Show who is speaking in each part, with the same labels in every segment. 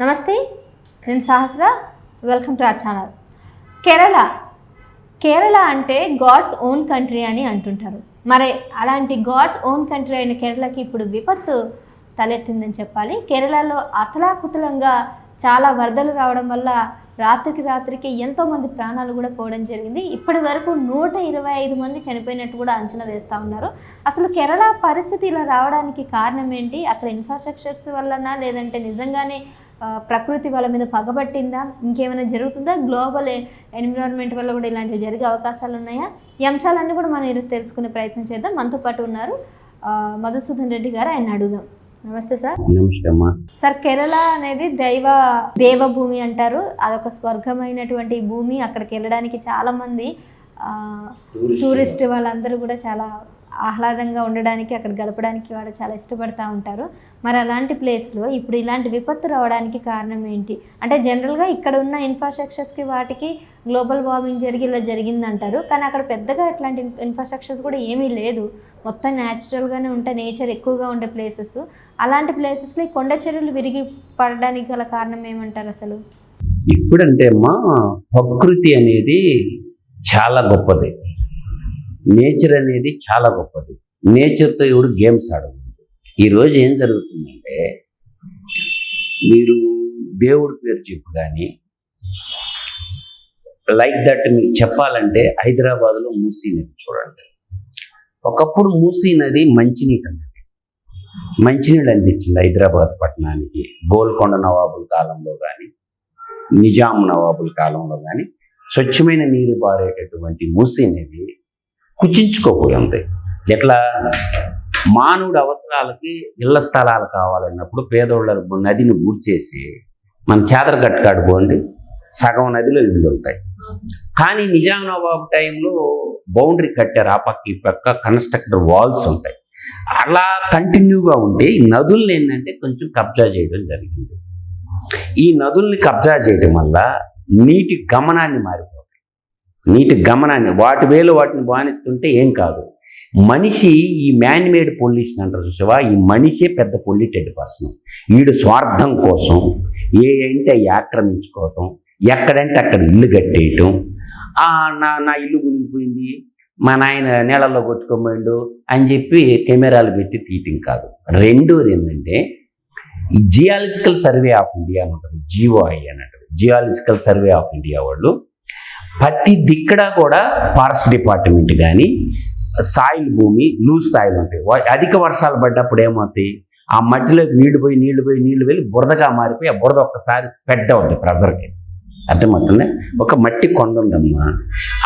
Speaker 1: నమస్తే నేను Sahasra. Welcome to our channel Kerala. Kerala అంటే గాడ్స్ ఓన్ కంట్రీ అని అంటుంటారు. మరి అలాంటి గాడ్స్ ఓన్ కంట్రీ అయిన కేరళకి ఇప్పుడు విపత్తు తలెత్తిందని చెప్పాలి. కేరళలో అతలాకుతలంగా చాలా వరదలు రావడం వల్ల రాత్రికి రాత్రికి ఎంతోమంది ప్రాణాలు కూడా పోవడం జరిగింది. ఇప్పటి వరకు నూట ఇరవై ఐదు మంది చనిపోయినట్టు కూడా అంచనా వేస్తూ ఉన్నారు. అసలు కేరళ పరిస్థితి ఇలా రావడానికి కారణం ఏంటి? అక్కడ ఇన్ఫ్రాస్ట్రక్చర్స్ వల్లనా లేదంటే నిజంగానే ప్రకృతి వాళ్ళ మీద పగబట్టిందా? ఇంకేమైనా జరుగుతుందా? గ్లోబల్ ఎన్విరాన్మెంట్ వల్ల కూడా ఇలాంటివి జరిగే అవకాశాలు ఉన్నాయా? ఈ అంశాలన్నీ కూడా మనం ఈరోజు తెలుసుకునే ప్రయత్నం చేద్దాం. మనతో పాటు ఉన్నారు మధుసూదన్ రెడ్డి గారు. ఆయన అడుగుదాం. నమస్తే సార్.
Speaker 2: నమస్తే అమ్మా
Speaker 1: సార్ కేరళ అనేది దైవ దేవభూమి అంటారు. అదొక స్వర్గమైనటువంటి భూమి. అక్కడికి వెళ్ళడానికి చాలామంది టూరిస్ట్ వాళ్ళందరూ కూడా చాలా ఆహ్లాదంగా ఉండడానికి అక్కడ గడపడానికి వాళ్ళు చాలా ఇష్టపడతా ఉంటారు. మరి అలాంటి ప్లేస్లో ఇప్పుడు ఇలాంటి విపత్తు రావడానికి కారణం ఏంటి? అంటే జనరల్గా ఇక్కడ ఉన్న ఇన్ఫ్రాస్ట్రక్చర్స్కి వాటికి గ్లోబల్ వార్మింగ్ జరిగి ఇలా జరిగిందంటారు. కానీ అక్కడ పెద్దగా ఇట్లాంటి ఇన్ఫ్రాస్ట్రక్చర్స్ కూడా ఏమీ లేదు. మొత్తం న్యాచురల్గానే ఉంటాయి నేచర్ ఎక్కువగా ఉండే ప్లేసెస్. అలాంటి ప్లేసెస్లో ఈ కొండ చర్యలు విరిగి పడడానికి గల కారణం ఏమంటారు అసలు?
Speaker 2: ఇప్పుడంటే అమ్మా ప్రకృతి అనేది చాలా గొప్పది. నేచర్ అనేది చాలా గొప్పది. నేచర్తో ఎవడు గేమ్స్ ఆడదు ఈరోజు ఏం జరుగుతుందంటే మీరు దేవుడి పేరు చెప్పు కానీ లైక్ దట్ మీకు చెప్పాలంటే హైదరాబాద్లో మూసీ నది చూడండి. ఒకప్పుడు మూసీ నది మంచినీటి అన్నది మంచినీళ్ళు అందించింది హైదరాబాద్ పట్టణానికి. గోల్కొండ నవాబుల కాలంలో కానీ నిజాం నవాబుల కాలంలో కానీ స్వచ్ఛమైన నీరు పారేటటువంటి మూసీ నది కుచించుకోపోయింది ఎట్లా? మానవుడి అవసరాలకి ఇళ్ళ స్థలాలు కావాలన్నప్పుడు పేదోళ్ళ నదిని గుర్చేసి మన చేదర కట్టుకాడుకోండి సగం నదిలో ఇళ్ళు ఉంటాయి. కానీ నిజాం టైంలో బౌండరీ కట్టారు ఆ పక్క ఈ పక్క కన్స్ట్రక్టర్ వాల్స్ ఉంటాయి. అలా కంటిన్యూగా ఉంటే ఈ నదుల్ని ఏంటంటే కొంచెం కబ్జా చేయడం జరిగింది. ఈ నదుల్ని కబ్జా చేయడం వల్ల నీటి గమనాన్ని మారిపోతుంది. నీటి గమనాన్ని వాటి వేలు వాటిని బానిస్తుంటే ఏం కాదు. మనిషి ఈ మ్యాన్మేడ్ పొల్యూషన్ అంటారు చూసావా? ఈ మనిషే పెద్ద పొల్యూటెడ్ పర్సన్ వీడు స్వార్థం కోసం ఏ అంటే అవి ఆక్రమించుకోవటం ఎక్కడంటే అక్కడ ఇల్లు కట్టేయటం. నా నా ఇల్లు మునిగిపోయింది మా నాయన నీళ్ళల్లో కొట్టుకోమండు అని చెప్పి కెమెరాలు పెట్టి తీయటం కాదు. రెండోది ఏంటంటే జియాలజికల్ సర్వే ఆఫ్ ఇండియా అని ఉంటుంది జీఓఐ అని అంటారు. జియాలజికల్ సర్వే ఆఫ్ ఇండియా వాళ్ళు ప్రతి దిక్కడ కూడా ఫారెస్ట్ డిపార్ట్మెంట్ కానీ సాయిల్ భూమి లూజ్ సాయిల్ ఉంటాయి. అధిక వర్షాలు పడ్డప్పుడు ఏమవుతాయి? ఆ మట్టిలోకి నీళ్ళు పోయి నీళ్ళు పోయి నీళ్ళు వెళ్ళి బురదగా మారిపోయి ఆ బురద ఒక్కసారి స్ప్రెడ్ అవుతుంది ప్రెజర్కి. అర్థమవుతుంది? ఒక మట్టి కొండ ఉందమ్మా.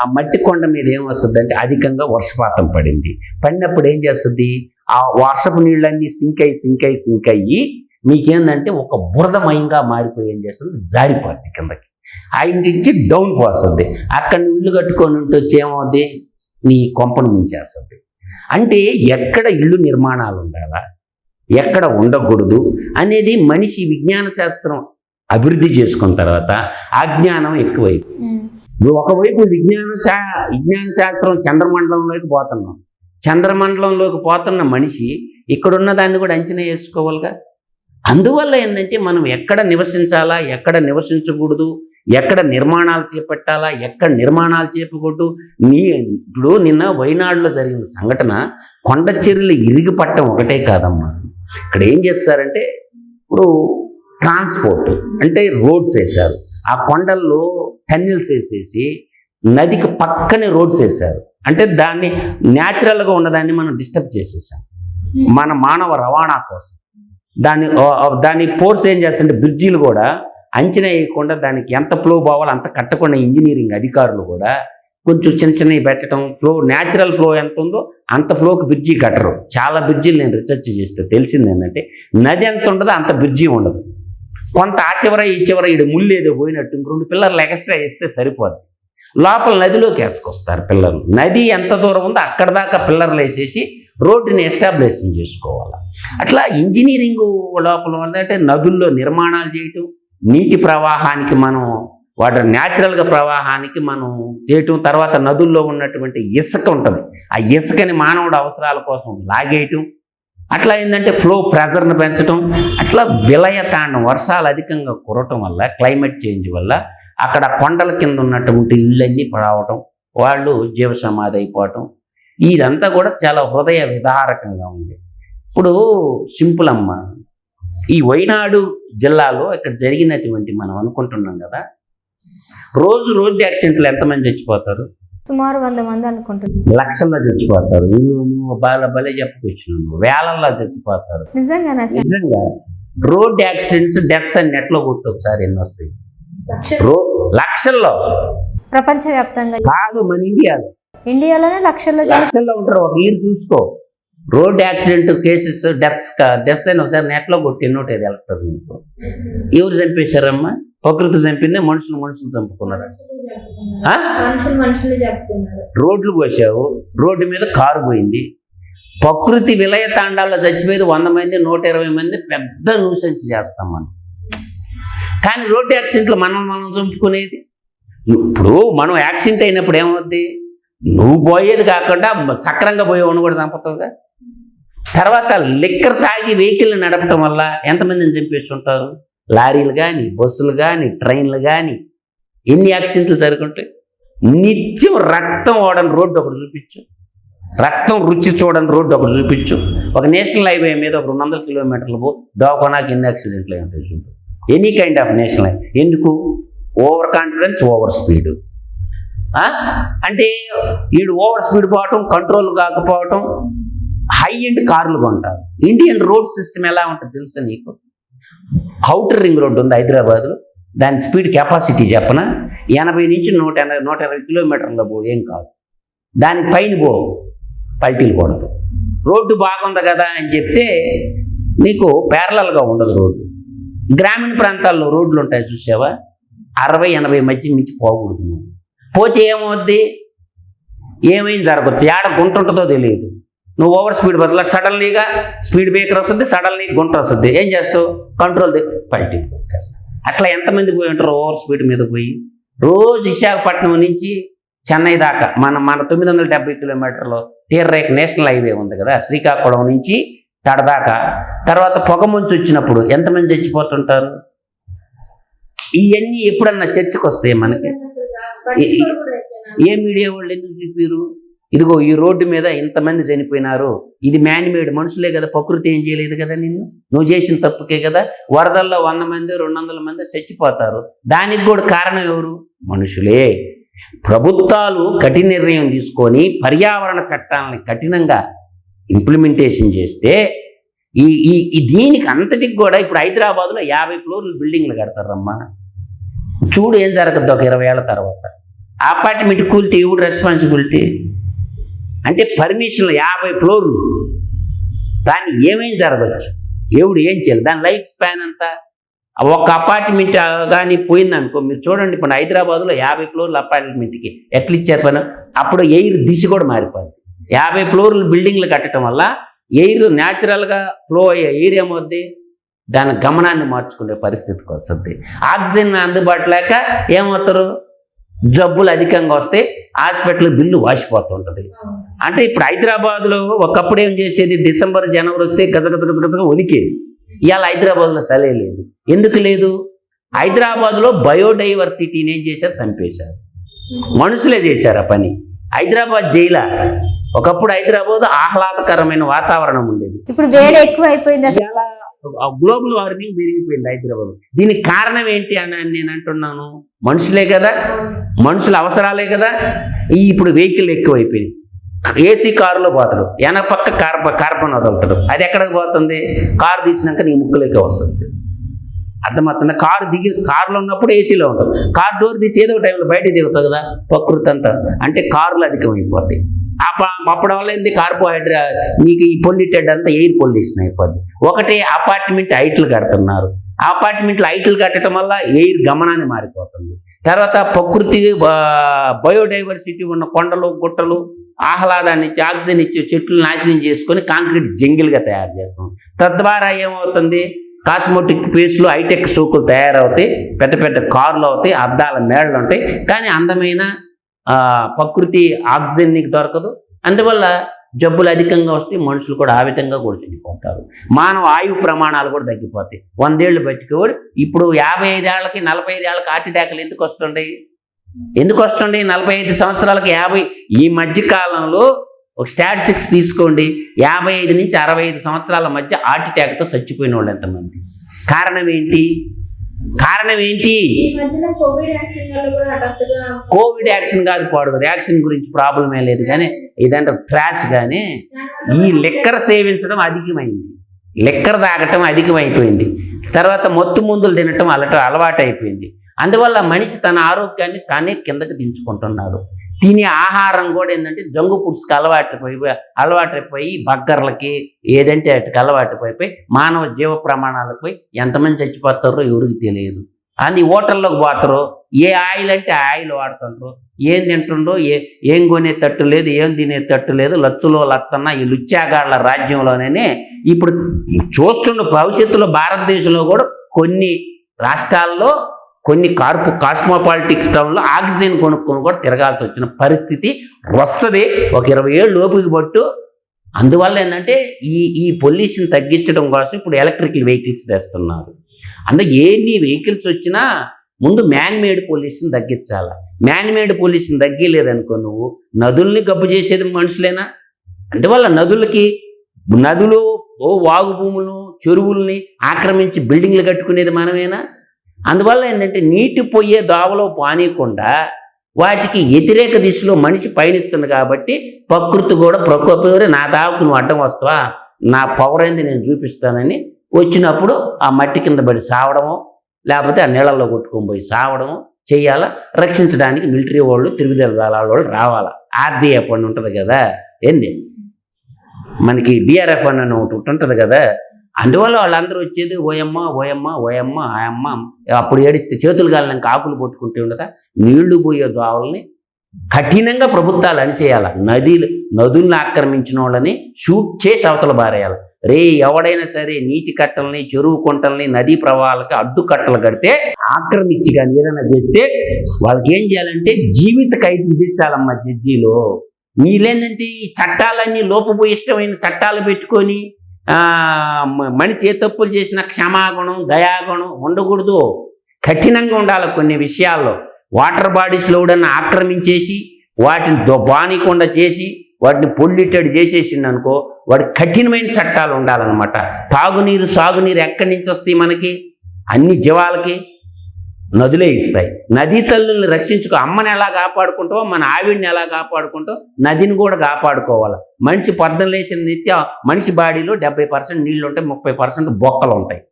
Speaker 2: ఆ మట్టి కొండ మీద ఏం వస్తుంది అంటే అధికంగా వర్షపాతం పడింది. పడినప్పుడు ఏం చేస్తుంది? ఆ వర్షపు నీళ్ళన్నీ సింక్ అయ్యి సింక్ అయ్యి సింక్ అయ్యి మీకేందంటే ఒక బురదమయంగా మారిపోయి ఏం చేస్తుంది? జారిపోతుంది కిందకి. ఆయన నుంచి డౌన్ పోస్తుంది. అక్కడ నువ్వు ఇల్లు కట్టుకొని ఉంటే వచ్చి ఏమవుద్ది? నీ కొంపను ముంచేస్తుంది. అంటే ఎక్కడ ఇల్లు నిర్మాణాలు ఉండాలా? ఎక్కడ ఉండకూడదు అనేది మనిషి విజ్ఞాన శాస్త్రం అభివృద్ధి చేసుకున్న తర్వాత అజ్ఞానం నువ్వు ఒకవైపు విజ్ఞాన శా విజ్ఞాన శాస్త్రం చంద్రమండలంలోకి పోతున్నాం చంద్రమండలంలోకి పోతున్న మనిషి ఇక్కడున్న దాన్ని కూడా అంచనా వేసుకోవాలిగా? అందువల్ల ఏంటంటే మనం ఎక్కడ నివసించాలా? ఎక్కడ నివసించకూడదు? ఎక్కడ నిర్మాణాలు చేపట్టాలా ఎక్కడ నిర్మాణాలు చేపకూడదు? నీ ఇప్పుడు నిన్న వైనాడులో జరిగిన సంఘటన కొండ చెరువులు ఇరిగి పట్టడం ఒకటే కాదమ్మా. ఇక్కడ ఏం చేస్తారంటే ఇప్పుడు ట్రాన్స్పోర్ట్ అంటే రోడ్స్ వేశారు. ఆ కొండల్లో టన్నెల్స్ వేసేసి నదికి పక్కనే రోడ్స్ వేశారు. అంటే దాన్ని న్యాచురల్గా ఉన్నదాన్ని మనం డిస్టర్బ్ చేసేసాం. మన మానవ రవాణా కోసం. ఆ- దాన్ని ఫోర్స్ ఏం చేస్తుంటే బ్రిడ్జీలు కూడా అంచనా వేయకుండా దానికి ఎంత ఫ్లో పోవాలో అంత కట్టకుండా ఇంజనీరింగ్ అధికారులు కూడా కొంచెం చిన్న చిన్నవి పెట్టడం ఫ్లో న్యాచురల్ ఫ్లో ఎంత ఉందో అంత ఫ్లోకి బ్రిడ్జి కట్టరు. చాలా బ్రిడ్జీలు నేను రీసెర్చ్ చేస్తే తెలిసింది ఏంటంటే నది ఎంత ఉండదో అంత బ్రిడ్జి ఉండదు. కొంత ఆ చివర ఈ చివర ఇడు ముళ్ళు ఏదో పోయినట్టు ఇంక రెండు పిల్లర్లు ఎక్స్ట్రా వేస్తే సరిపోదు లోపల నదిలోకి వేసుకొస్తారు పిల్లర్లు. నది ఎంత దూరం ఉందో అక్కడ దాకా పిల్లర్లు వేసేసి రోడ్డుని ఎస్టాబ్లిషన్ చేసుకోవాలి. అట్లా ఇంజనీరింగ్ లోపల వల్ల అంటే నదుల్లో నిర్మాణాలు చేయటం నీటి ప్రవాహానికి మనం వాటర్ న్యాచురల్గా ప్రవాహానికి మనం చేయటం తర్వాత నదుల్లో ఉన్నటువంటి ఇసుక ఉంటుంది. ఆ ఇసుకని మానవుడు అవసరాల కోసం లాగేయటం అట్లా ఏంటంటే ఫ్లో ప్రెజర్ను పెంచడం అట్లా విలయతాండం వర్షాలు అధికంగా కురవటం వల్ల క్లైమేట్ చేంజ్ వల్ల అక్కడ కొండల కింద ఉన్నటువంటి ఇళ్ళన్నీ పడవటం వాళ్ళు జీవ సమాధి అయిపోవటం ఇదంతా కూడా చాలా హృదయ విదారకంగా ఉంది. ఇప్పుడు సింపుల్ అమ్మ ఈ వైనాడు జిల్లాలో ఇక్కడ జరిగినటువంటి మనం అనుకుంటున్నాం కదా రోజు రోడ్డు యాక్సిడెంట్లు ఎంతమంది చచ్చిపోతారు?
Speaker 1: సుమారు వంద మంది అనుకుంటున్నాను
Speaker 2: లక్షల్లో చచ్చిపోతారు. నువ్వు బాగా భలే చెప్పుకొచ్చినావు వేలల్లో చచ్చిపోతారు.
Speaker 1: నిజంగానా
Speaker 2: నిజంగా రోడ్ యాక్సిడెంట్స్ డెత్స్ అని నెట్లో కొట్టు ఒకసారి ఎన్ని వస్తాయి? రో లక్షల్లో.
Speaker 1: ప్రపంచవ్యాప్తంగా.
Speaker 2: కాదు మన ఇండియాలో.
Speaker 1: ఇండియాలోనే లక్షల్లో
Speaker 2: లక్షల్లో ఉంటారు. ఒక ఇయర్ చూసుకో. Road accident cases deaths deaths అని ఒకసారి నెట్లో కొట్టి ఎన్నోటే తెలుస్తుంది నీకు ఎవరు చంపేశారమ్మా? ప్రకృతి చంపిందే? మనుషులు మనుషులు చంపుకున్నారు? రోడ్లు పోసావు రోడ్డు మీద కారు పోయింది. ప్రకృతి విలయ తాండాల్లో చచ్చిపోయేది వంద మంది నూట ఇరవై మంది పెద్ద న్యూసెన్స్ చేస్తాం మనం. కానీ రోడ్డు యాక్సిడెంట్లు మనం మనం చంపుకునేది? ఇప్పుడు మనం యాక్సిడెంట్ అయినప్పుడు ఏమవుద్ది? నువ్వు పోయేది కాకుండా సక్రంగా పోయేవాడిని కూడా చంపుతావుగా? తర్వాత లిక్కర్ తాగి వెహికల్ నడపటం వల్ల ఎంతమందిని చంపేస్తుంటారు? లారీలు కానీ బస్సులు కానీ ట్రైన్లు కానీ ఎన్ని యాక్సిడెంట్లు జరుగుంటాయి నిత్యం రక్తం ఓడని రోడ్డు ఒకటి చూపించు. రక్తం రుచి చూడని రోడ్డు ఒకటి చూపించు. ఒక నేషనల్ హైవే మీద ఒక రెండు వందల కిలోమీటర్లు పో దోకొనాకి ఎన్ని యాక్సిడెంట్లు ఉంటాయి చూడు. Any kind of national highway ఎందుకు? Over confidence over speed. అంటే వీడు ఓవర్ స్పీడ్ పోవటం కంట్రోల్ కాకపోవటం హై ఎండ్ కార్లు కొంటారు. ఇండియన్ రోడ్ సిస్టమ్ ఎలా ఉంటుంది తెలుసా నీకు? అవుటర్ రింగ్ రోడ్డు ఉంది హైదరాబాద్లో. దాని స్పీడ్ కెపాసిటీ చెప్పన? ఎనభై నుంచి నూట ఎనభై నూట ఇరవై కిలోమీటర్ల పో ఏం కాదు. దానికి పైన పో పల్టీలు కొడదు. రోడ్డు బాగుంది కదా అని చెప్తే నీకు ప్యారలల్గా ఉండదు రోడ్డు. గ్రామీణ ప్రాంతాల్లో రోడ్లు ఉంటాయి చూసావా? అరవై ఎనభై మధ్య మించి పోకూడదు నువ్వు. పోతే ఏమవుద్ది? ఏమైంది జరగచ్చు? ఏడ గుంట ఉంటుందో తెలియదు. నువ్వు ఓవర్ స్పీడ్ బదులు సడన్లీగా స్పీడ్ బ్రేకర్ వస్తుంది సడన్లీ గుంట వస్తుంది. ఏం చేస్తావు? కంట్రోల్ పల్టీ అట్లా ఎంతమంది పోయి ఉంటారు ఓవర్ స్పీడ్ మీద పోయి? రోజు విశాఖపట్నం నుంచి చెన్నై దాకా మన మన తొమ్మిది వందల డెబ్బై కిలోమీటర్లు తీర్రేక నేషనల్ హైవే ఉంది కదా శ్రీకాకుళం నుంచి తడదాకా తర్వాత పొగ మంచు వచ్చినప్పుడు ఎంతమంది చచ్చిపోతుంటారు? ఇవన్నీ ఎప్పుడన్నా చర్చకు వస్తాయి మనకి ఏ మీడియా వాళ్ళు ఎందుకు చెప్పారు ఇదిగో ఈ రోడ్డు మీద ఇంతమంది చనిపోయినారు ఇది మేనిమేడ్ మనుషులే కదా ప్రకృతి ఏం చేయలేదు కదా నిన్ను? నువ్వు చేసిన తప్పుకే కదా వరదల్లో వంద మంది రెండు వందల మంది చచ్చిపోతారు. దానికి కూడా కారణం ఎవరు? మనుషులే. ప్రభుత్వాలు కఠిన నిర్ణయం తీసుకొని పర్యావరణ చట్టాలని కఠినంగా ఇంప్లిమెంటేషన్ చేస్తే ఈ ఈ ఈ దీనికి అంతటికి కూడా ఇప్పుడు హైదరాబాద్లో యాభై ఫ్లోర్లు బిల్డింగ్లు కడతారమ్మా. చూడు ఏం జరగద్దు ఒక ఇరవై ఏళ్ళ తర్వాత. అపార్ట్మెంట్ కూలితే ఎవడు రెస్పాన్సిబిలిటీ అంటే పర్మిషన్లు యాభై ఫ్లోర్లు. దాన్ని ఏమేం జరగచ్చు ఎవడు ఏం చేయాలి? దాని లైఫ్ స్పాన్ అంతా ఒక అపార్ట్మెంట్ కానీ పోయిందనుకో మీరు చూడండి ఇప్పుడు హైదరాబాద్లో యాభై ఫ్లోర్ల అపార్ట్మెంట్కి ఎట్లా ఇచ్చారు పని? అప్పుడు ఎయిర్ దిశ కూడా మారిపోయింది. యాభై ఫ్లోర్లు బిల్డింగ్లు కట్టడం వల్ల ఎయిర్ న్యాచురల్గా ఫ్లో అయ్యే ఎయిర్ ఏమవుద్ది? దాని గమనాన్ని మార్చుకునే పరిస్థితికి వస్తుంది. ఆక్సిజన్ అందుబాటు లేక ఏమవుతారు? జబ్బులు అధికంగా వస్తే హాస్పిటల్ బిల్లు వాసిపోతుంటుంది. అంటే ఇప్పుడు హైదరాబాద్లో ఒకప్పుడు ఏం చేసేది? డిసెంబర్ జనవరి వస్తే గజ గజ గజ గజగా వణికేది. ఇవాళ హైదరాబాద్లో సలే లేదు. ఎందుకు లేదు? హైదరాబాద్లో బయోడైవర్సిటీని ఏం చేశారు? చంపేశారు. మనుషులే చేశారు ఆ పని. హైదరాబాద్ జైలా. ఒకప్పుడు హైదరాబాద్ ఆహ్లాదకరమైన వాతావరణం ఉండేది.
Speaker 1: ఇప్పుడు వేడి ఎక్కువ అయిపోయింది
Speaker 2: గ్లోబల్ వార్మింగ్ పెరిగిపోయింది హైదరాబాద్. దీనికి కారణం ఏంటి అని నేను అంటున్నాను. మనుషులే కదా. మనుషుల అవసరాలే కదా. ఈ ఇప్పుడు వెహికల్ ఎక్కువైపోయింది. ఏసీ కారులో పోతాడు వెనక పక్క కార్బ కార్బన్ వదులుతాడు అది ఎక్కడికి పోతుంది? కారు తీసినాక నీ ముక్కులోకి వస్తుంది. అర్థమవుతుంది? కారు దిగి కారులో ఉన్నప్పుడు ఏసీలో ఉంటాం కార్ డోర్ తీసి ఏదో ఒక టైంలో బయట దిగుతావు కదా. ప్రకృతి అంతా. అంటే కార్లు అధికమైపోతాయి. అప్ప- వల్ల ఏంది? కార్బోహైడ్రేట్ నీకు ఈ పొల్యూటెడ్ అంతా ఎయిర్ పొల్యూషన్ అయిపోద్ది. ఒకటి అపార్ట్మెంట్ హైట్లు కడుతున్నారు. అపార్ట్మెంట్లు హైట్లు కట్టడం వల్ల ఎయిర్ గమనాన్ని మారిపోతుంది. తర్వాత ప్రకృతి బయోడైవర్సిటీ ఉన్న కొండలు గుట్టలు ఆహ్లాదాన్ని ఇచ్చి ఆక్సిజన్ ఇచ్చి చెట్లు నాశనం చేసుకొని కాంక్రీట్ జంగిల్గా తయారు చేస్తాం తద్వారా ఏమవుతుంది? కాస్మోటిక్ పేస్లు హైటెక్ సోకులు తయారవుతాయి. పెద్ద పెద్ద కార్లు అవుతాయి అద్దాల మేడలు ఉంటాయి. కానీ అందమైన ప్రకృతి ఆక్సిజన్ నీకు దొరకదు. అందువల్ల జబ్బులు అధికంగా వస్తే మనుషులు కూడా ఆ విధంగా కూడా చనిపోతారు. మానవ ఆయువు ప్రమాణాలు కూడా తగ్గిపోతాయి. వందేళ్ళు బతికేవాడు ఇప్పుడు యాభై ఐదేళ్ళకి నలభై ఐదేళ్ళకి హార్ట్ అటాక్లు ఎందుకు వస్తుంటాయి? ఎందుకు వస్తుండే నలభై ఐదు సంవత్సరాలకి యాభై. ఈ మధ్య కాలంలో ఒక స్టాటిస్టిక్స్ తీసుకోండి. యాభై ఐదు నుంచి అరవై ఐదు సంవత్సరాల మధ్య హార్ట్ అటాక్తో చచ్చిపోయిన వాళ్ళు ఎంతమంది? కారణం ఏంటి? కారణం ఏంటి?
Speaker 1: కోవిడ్
Speaker 2: యాక్షన్ కాదు పాడు యాక్షన్ గురించి ప్రాబ్లమే లేదు కానీ ఇదంటే థ్రాష్ కానీ ఈ లెక్కర సేవించడం అధికమైంది. లెక్కర తాగటం అధికమైపోయింది. తర్వాత మొత్తు మందులు తినటం అలట అలవాటు అయిపోయింది అందువల్ల మనిషి తన ఆరోగ్యాన్ని తానే కిందకి దించుకుంటున్నాడు. తినే ఆహారం కూడా ఏంటంటే జంగు ఫుడ్స్కి అలవాటు పోయి అలవాటైపోయి బగ్గర్లకి ఏదంటే వాటికి అలవాటు పోయిపోయి మానవ జీవ ప్రమాణాలకు పోయి ఎంతమంది చచ్చిపోతారో ఎవరికి తెలియదు. అని హోటల్లోకి పోతారు. ఏ ఆయిల్ అంటే ఆయిల్ వాడుతుండ్రు. ఏం తింటుండో ఏ ఏం కొనే తట్టు లేదు ఏం తినే తట్టు లేదు. లచ్చులో లచ్చన్న ఈ లుచ్చాగాళ్ళ రాజ్యంలోనే ఇప్పుడు చూస్తున్న భవిష్యత్తులో భారతదేశంలో కూడా కొన్ని రాష్ట్రాల్లో కొన్ని కార్పు కాస్మోపాలిటిక్స్ టౌన్లో ఆక్సిజన్ కొనుక్కొని కూడా తిరగాల్సి వచ్చిన పరిస్థితి వస్తుంది. ఒక ఇరవై ఏళ్ళు లోపుకి పట్టు. అందువల్ల ఏంటంటే ఈ ఈ పొల్యూషన్ తగ్గించడం కోసం ఇప్పుడు ఎలక్ట్రికల్ వెహికల్స్ తెస్తున్నారు. అందుకే ఎన్ని వెహికల్స్ వచ్చినా ముందు మ్యాన్మేడ్ పొల్యూషన్ తగ్గించాలి? మ్యాన్మేడ్ పొల్యూషన్ తగ్గలేదనుకో నువ్వు నదుల్ని గబ్బు చేసేది మనుషులేనా? అంటే వాళ్ళ నదులకి నదులు ఓ వాగు భూములను చెరువుల్ని ఆక్రమించి బిల్డింగ్లు కట్టుకునేది మనమేనా? అందువల్ల ఏంటంటే నీటి పోయే దోవలో పానీయకుండా వాటికి వ్యతిరేక దిశలో మనిషి పయనిస్తుంది కాబట్టి ప్రకృతి కూడా ప్రకృతి నా దావకు నువ్వు అడ్డం వస్తావా? నా పవర్ ఏంది నేను చూపిస్తానని వచ్చినప్పుడు ఆ మట్టి కింద పడి సావడము లేకపోతే ఆ నీళ్ళల్లో కొట్టుకొని పోయి సావడము చేయాలా రక్షించడానికి మిలిటరీ వాళ్ళు తిరుగుదల దళాల వాళ్ళు రావాలా? ఆర్డీఎఫ్ అని ఉంటుంది కదా? ఏంది? మనకి బీఆర్ఎఫ్ అని ఒకటి ఉంటుంది కదా? అందువల్ల వాళ్ళందరూ వచ్చేది ఓయమ్మ ఓయమ్మ ఓయమ్మ ఆయమ్మ అప్పుడు ఏడిస్తే చేతులు గాలినాక ఆకులు పట్టుకుంటూ ఉండగా నీళ్ళు పోయే దోవల్ని కఠినంగా ప్రభుత్వాలు అణిచేయాలి. నదిలు నదుల్ని ఆక్రమించిన వాళ్ళని షూట్ చేసి అవతల బారేయాలి. రే ఎవడైనా సరే నీటి కట్టల్ని చెరువు కుంటల్ని నదీ ప్రవాహాలకి అడ్డు కట్టలు కడితే ఆక్రమించి కానీ ఏదైనా చేస్తే వాళ్ళకి ఏం చేయాలంటే జీవిత ఖైదు విధించాలమ్మా జడ్జీలో. మీలేందంటే ఈ చట్టాలన్నీ లోపభూయిష్టమైన చట్టాలు పెట్టుకొని మనిషి ఏ తప్పులు చేసినా క్షమాగుణం దయాగుణం ఉండకూడదు. కఠినంగా ఉండాలి కొన్ని విషయాల్లో. వాటర్ బాడీస్లో కూడా ఆక్రమించేసి వాటిని దొ- బానీకుండా చేసి వాటిని పొల్యూటెడ్ చేసేసిండు అనుకో వాడి కఠినమైన చట్టాలు ఉండాలన్నమాట. తాగునీరు సాగునీరు ఎక్కడి నుంచి వస్తాయి మనకి? అన్ని జీవాలకి. నదులే ఇస్తాయి. నదీ తల్లుల్ని రక్షించుకో అమ్మని ఎలా కాపాడుకుంటావో మన ఆవిడ్ని ఎలా కాపాడుకుంటావు నదిని కూడా కాపాడుకోవాలి. మనిషి పొద్దున లేచిన నిత్య మనిషి బాడీలో డెబ్బై పర్సెంట్ నీళ్ళు ఉంటాయి ముప్పై పర్సెంట్ బొక్కలు ఉంటాయి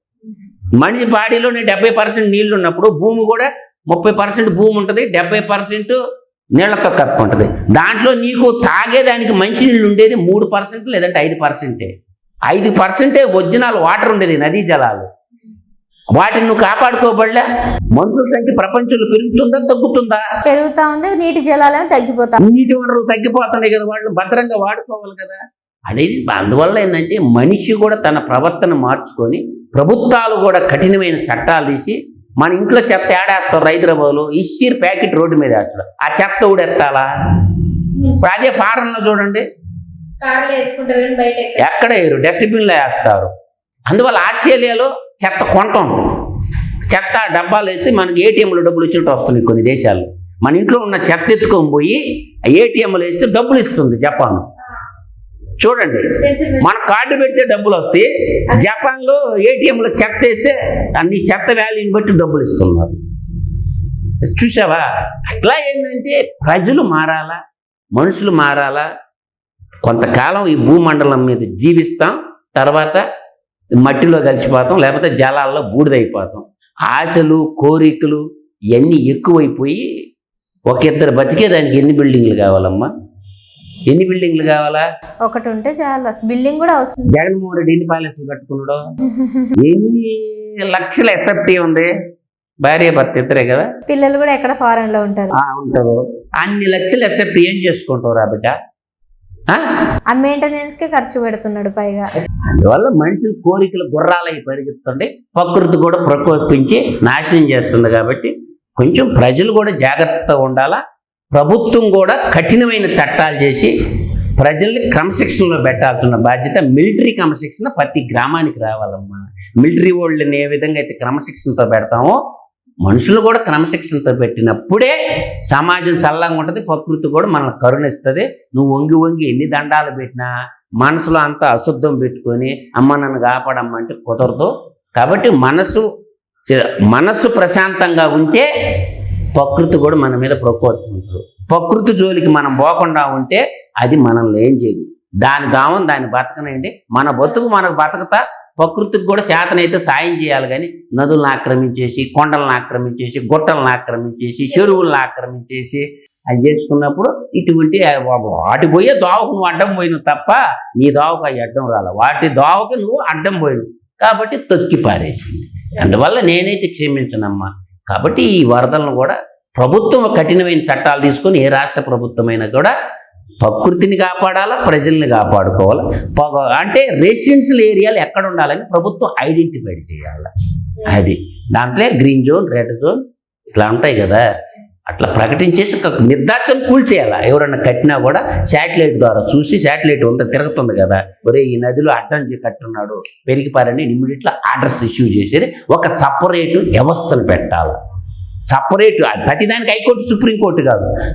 Speaker 2: మనిషి బాడీలోనే డెబ్బై పర్సెంట్ నీళ్ళు ఉన్నప్పుడు భూమి కూడా ముప్పై పర్సెంట్ భూమి ఉంటుంది డెబ్బై పర్సెంట్ నీళ్ళతో కప్పి ఉంటుంది దాంట్లో నీకు తాగేదానికి మంచి నీళ్ళు ఉండేది మూడు పర్సెంట్ లేదంటే ఐదు పర్సెంటే. ఐదు పర్సెంటే ఒరిజినల్ వాటర్ ఉండేది నదీ జలాలు. వాటిని నువ్వు కాపాడుకోబడలే? మనుషుల సంఖ్య ప్రపంచంలో పెరుగుతుందా తగ్గుతుందా?
Speaker 1: పెరుగుతా ఉంది నీటి జలాలేమో తగ్గిపోతా.
Speaker 2: నీటి వనరులు తగ్గిపోతున్నాయి కదా వాళ్ళు భద్రంగా వాడుకోవాలి కదా. అనేది అందువల్ల ఏంటంటే మనిషి కూడా తన ప్రవర్తన మార్చుకొని ప్రభుత్వాలు కూడా కఠినమైన చట్టాలు తీసి మన ఇంట్లో చెత్త ఏడేస్తారు హైదరాబాద్లో ఇస్సీర్ ప్యాకెట్ రోడ్డు మీద వేస్తారు ఆ చెత్త ఊడెత్తాలా? అదే ఫారెన్లో చూడండి. ఎక్కడ వేయరు? డస్ట్బిన్లో వేస్తారు. అందువల్ల ఆస్ట్రేలియాలో చెత్త కొంటాం. చెత్త డబ్బాలు వేస్తే మనకి ఏటీఎంలో డబ్బులు ఇచ్చినట్టు వస్తున్నాయి కొన్ని దేశాలు మన ఇంట్లో ఉన్న చెత్త ఎత్తుకొని పోయి ఏటీఎంలో వేస్తే డబ్బులు ఇస్తుంది జపాన్. చూడండి మన కార్డు పెడితే డబ్బులు వస్తాయి. జపాన్లో ఏటీఎంలో చెత్త వేస్తే అన్ని చెత్త వ్యాల్యూని బట్టి డబ్బులు ఇస్తున్నారు. చూసావా? అట్లా ఏంటంటే ప్రజలు మారాలా? మనుషులు మారాలా? కొంతకాలం ఈ భూమండలం మీద జీవిస్తాం. తర్వాత మట్టిలో కలిసిపోతాం లేకపోతే జలాల్లో బూడిదైపోతాం. ఆశలు కోరికలు ఇవన్నీ ఎక్కువైపోయి ఒక ఇద్దరు బతికేదానికి ఎన్ని బిల్డింగ్లు కావాలమ్మా? ఎన్ని బిల్డింగ్లు కావాలా?
Speaker 1: ఒకటి ఉంటే చాలు. బిల్డింగ్ కూడా అవసరం
Speaker 2: జగన్మోహన్ రెడ్డి ఎన్ని ప్యాలెస్లు కట్టుకున్నాడు? ఎన్ని లక్షల ఎస్ఎఫ్టీ ఉంది? భార్య భర్త ఇద్దరే కదా?
Speaker 1: పిల్లలు కూడా ఎక్కడ ఫారెన్లో ఉంటారు?
Speaker 2: ఆ, ఉంటారు. అన్ని లక్షల ఎస్ఎఫ్టీ ఏం చేసుకుంటావు రా బిడ్డ ఆ?
Speaker 1: మెయింటెనెన్స్ కే ఖర్చు పెడుతున్నాడు పైగా.
Speaker 2: అందువల్ల మనుషుల కోరికలు గుర్రాలై పెరుగుతుంటే ప్రకృతి కూడా ప్రకోపించి నాశనం చేస్తుంది కాబట్టి కొంచెం ప్రజలు కూడా జాగ్రత్తగా ఉండాలా? ప్రభుత్వం కూడా కఠినమైన చట్టాలు చేసి ప్రజల్ని క్రమశిక్షణలో పెట్టాల్సిన బాధ్యత మిలిటరీ క్రమశిక్షణ ప్రతి గ్రామానికి రావాలమ్మా. మిలిటరీ వాళ్ళని ఏ విధంగా అయితే క్రమశిక్షణతో పెడతామో మనుషులు కూడా క్రమశిక్షణతో పెట్టినప్పుడే సమాజం సల్లంగా ఉంటుంది ప్రకృతి కూడా మనల్ని కరుణిస్తుంది. నువ్వు వంగి వంగి ఎన్ని దండాలు పెట్టినా మనసులో అంతా అశుద్ధం పెట్టుకొని అమ్మ నన్ను కాపాడమ్మంటే కుదరదు. కాబట్టి మనసు మనస్సు ప్రశాంతంగా ఉంటే ప్రకృతి కూడా మన మీద ప్రకోపించదు ప్రకృతి జోలికి మనం పోకుండా ఉంటే అది మనల్ని ఏం చేయదు. దాని దావం దాన్ని బతకనండి మన బతుకు మనకు బతకతా ప్రకృతికి కూడా చేతనైతే సాయం చేయాలి కానీ నదులను ఆక్రమించేసి కొండలను ఆక్రమించేసి గుట్టలను ఆక్రమించేసి చెరువులను ఆక్రమించేసి అది చేసుకున్నప్పుడు ఇటువంటి వాటి పోయే దోవకు నువ్వు అడ్డం పోయిన తప్ప నీ దోవకు అవి అడ్డం రాల. వాటి దోవకు నువ్వు అడ్డం పోయినవు. కాబట్టి తొక్కి పారేసింది. అందువల్ల నేనైతే క్షమించనమ్మా. కాబట్టి ఈ వరదలను కూడా ప్రభుత్వం కఠినమైన చట్టాలు తీసుకొని ఏ రాష్ట్ర ప్రభుత్వమైనా కూడా ప్రకృతిని కాపాడాలా ప్రజల్ని కాపాడుకోవాలా? పొగ- అంటే రెసిడెన్షియల్ ఏరియాలు ఎక్కడ ఉండాలని ప్రభుత్వం ఐడెంటిఫై చేయాలి? అది. దాంట్లో గ్రీన్ జోన్ రెడ్ జోన్ ఇట్లా ఉంటాయి కదా. అట్లా ప్రకటించేసి నిర్దాక్షం కూల్చేయాలా ఎవరన్నా కట్టినా కూడా శాటిలైట్ ద్వారా చూసి శాటిలైట్ ఉంత తిరుగుతుంది కదా. ఒరే ఈ నదిలో అడ్డం కట్టున్నాడు పెరిగిపారని ఇమ్మీడియట్గా ఆర్డర్స్ ఇష్యూ చేసేది ఒక సపరేట్ వ్యవస్థను పెట్టాలి? సపరేట్ ప్రతిదానికి హైకోర్టు సుప్రీంకోర్టు కాదు.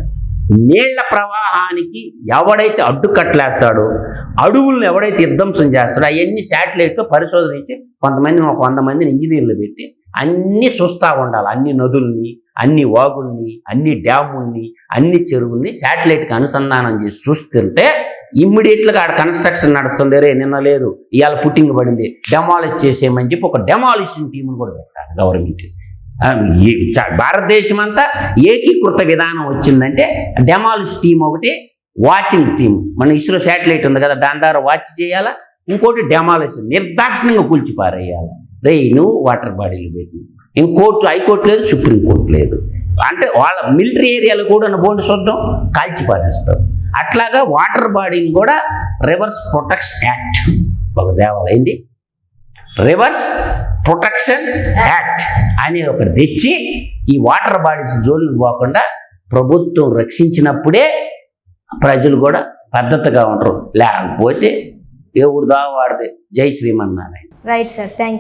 Speaker 2: నీళ్ళ ప్రవాహానికి ఎవడైతే అడ్డుకట్లేస్తాడో అడవులను ఎవడైతే విధ్వంసం చేస్తాడో అవన్నీ శాటిలైట్లో పరిశోధించి కొంతమంది ఒక వంద మందిని ఇంజనీర్లు పెట్టి అన్నీ చూస్తూ ఉండాలి. అన్ని నదుల్ని అన్ని వాగుల్ని అన్ని డ్యాముల్ని అన్ని చెరువుల్ని శాటిలైట్కి అనుసంధానం చేసి చూస్తుంటే ఇమ్మీడియట్గా ఆడ కన్స్ట్రక్షన్ నడుస్తుంది. రే నిన్న లేదు ఇవాళ పుట్టింగ్ పడింది డెమాలిష్ చేసేయమని చెప్పి ఒక డెమాలిషన్ టీంను కూడా పెట్టాలి గవర్నమెంట్. భారతదేశం అంతా ఏకీకృత విధానం వచ్చిందంటే డెమాలిష్ టీం ఒకటి వాచింగ్ టీం మన ఇస్రో శాటిలైట్ ఉంది కదా దాని ద్వారా వాచ్ చేయాలా? ఇంకోటి డెమాలిష్ నిర్దాక్షిణ్యంగా కూల్చిపారేయాలి రే నువ్వు వాటర్ బాడీలు పెట్టి. ఇంకోర్టు హైకోర్టు లేదు సుప్రీంకోర్టు లేదు. అంటే వాళ్ళ మిలిటరీ ఏరియాలో కూడా ఉన్న బోర్డు చూడడం కాల్చి పారేస్తారు. అట్లాగా వాటర్ బాడీని కూడా రివర్స్ ప్రొటెక్షన్ యాక్ట్. ఒక దేవాలయం రివర్స్ ప్రొటెక్షన్ యాక్ట్. అని ఒకటి తెచ్చి ఈ వాటర్ బాడీస్ జోలికి పోకుండా ప్రభుత్వం రక్షించినప్పుడే ప్రజలు కూడా పద్ధతిగా ఉంటారు. లేకపోతే దేవుడు దా జై Srimannarayana.
Speaker 1: Right sir thank you